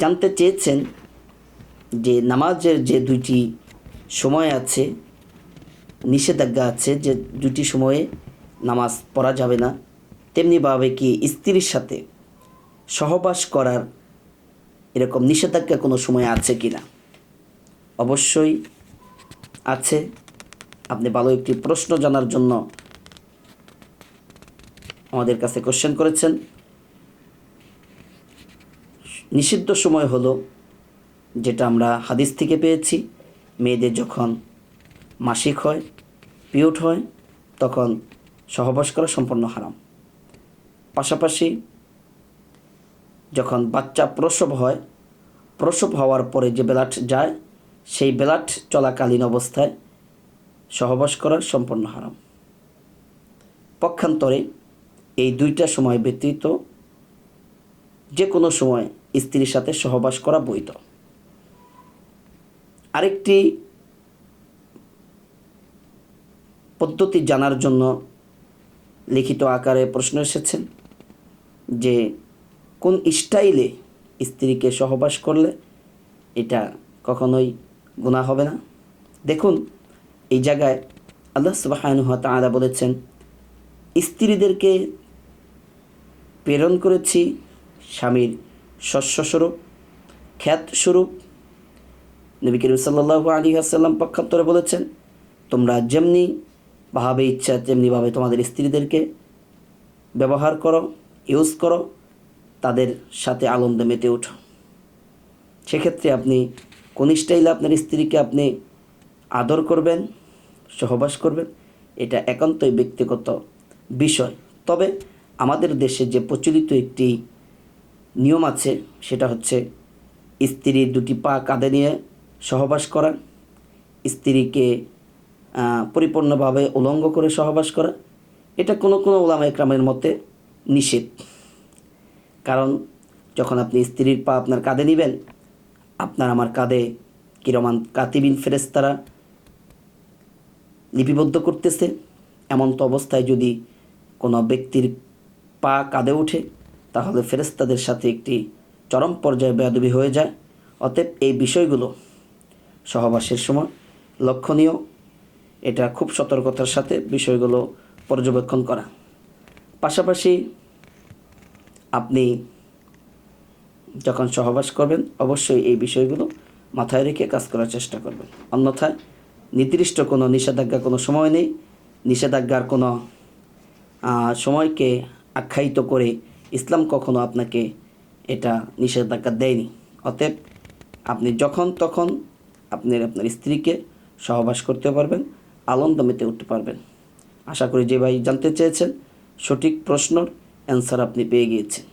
জানতে চেয়েছেন যে নামাজের যে দুইটি সময় আছে, নিষেধাজ্ঞা আছে যে দুটি সময়ে নামাজ পড়া যাবে না তেমনিভাবে কি স্ত্রীর সাথে সহবাস করার এরকম নিষেধাজ্ঞা কোনো সময় আছে কি না অবশ্যই আছে। আপনি ভালো একটি প্রশ্ন জানার জন্য আমাদের কাছে কোশ্চেন করেছেন। নিষিদ্ধ সময় হলো যেটা আমরা হাদিস থেকে পেয়েছি। মেয়েদের যখন মাসিক হয়, পিউট হয়, তখন সহবাস করা সম্পূর্ণ হারাম। পাশাপাশি যখন বাচ্চা প্রসব হয়, প্রসব হওয়ার পরে যে বেলাট যায়, সেই বেলাট চলাকালীন অবস্থায় সহবাস করা সম্পূর্ণ হারাম। পক্ষান্তরে এই দুইটা সময় ব্যতীত যে কোনো সময় স্ত্রীর সাথে সহবাস করা বৈধ। আরেকটি পদ্ধতি জানার জন্য লিখিত আকারে প্রশ্ন এসেছেন যে, কোন স্টাইলে স্ত্রীকে সহবাস করলে এটা কখনোই গুণা হবে না? দেখুন, এই জায়গায় আল্লাহ সুবাহানুহ তাআলা বলেছেন, স্ত্রীদেরকে প্রেরণ করেছি স্বামীর শস্যস্বরূপ, খ্যাতস্বরূপ। নবী করিম সাল্লাহ আলী আসাল্লাম পক্ষান্তরে বলেছেন, তোমরা যেমনি ভাবে ইচ্ছা তেমনিভাবে তোমাদের স্ত্রীদেরকে ব্যবহার করো ইউজ করো, তাদের সাথে আনন্দে মেতে ওঠো। সেক্ষেত্রে আপনি কোন স্টাইলে আপনার স্ত্রীকে আপনি আদর করবেন, সহবাস করবেন, এটা একান্তই ব্যক্তিগত বিষয়। তবে আমাদের দেশে যে প্রচলিত একটি নিয়ম আছে, সেটা হচ্ছে স্ত্রীর দুটি পা কাঁধে নিয়ে সহবাস করা, স্ত্রীকে পরিপূর্ণভাবে উলঙ্গ করে সহবাস করা। এটা কোনো কোনো ওলামা একরামের মতে নিষেধ। কারণ যখন আপনি স্ত্রীর পা আপনার কাঁধে নেবেন, আপনার আমার কাঁধে কিরমান কাতিবিন ফেরেস্তারা লিপিবদ্ধ করতেছে, এমন তো অবস্থায় যদি কোনো ব্যক্তির পা কাঁধে ওঠে তাহলে ফেরেস্তাদের সাথে একটি চরম পর্যায়ে বেয়াদবি হয়ে যায়। অতএব এই বিষয়গুলো সহবাসের সময় লক্ষণীয়। এটা খুব সতর্কতার সাথে বিষয়গুলো পর্যবেক্ষণ করা। পাশাপাশি আপনি যখন সহবাস করবেন, অবশ্যই এই বিষয়গুলো মাথায় রেখে কাজ করার চেষ্টা করবেন। অন্যথায় নির্দিষ্ট কোনো নিষেধাজ্ঞা কোনো সময় নেই। নিষেধাজ্ঞার কোনো সময়কে আখ্যায়িত করে ইসলাম কখনো আপনাকে এটা নিষেধাজ্ঞা দেয়নি। অতএব আপনি যখন তখন আপনি আপনার স্ত্রীকে সহবাস করতে পারবেন আনন্দ মেতে উঠতে পারবেন। আশা করি যে ভাই জানতে চেয়েছেন, সঠিক প্রশ্নর অ্যান্সার আপনি পেয়ে গিয়েছেন।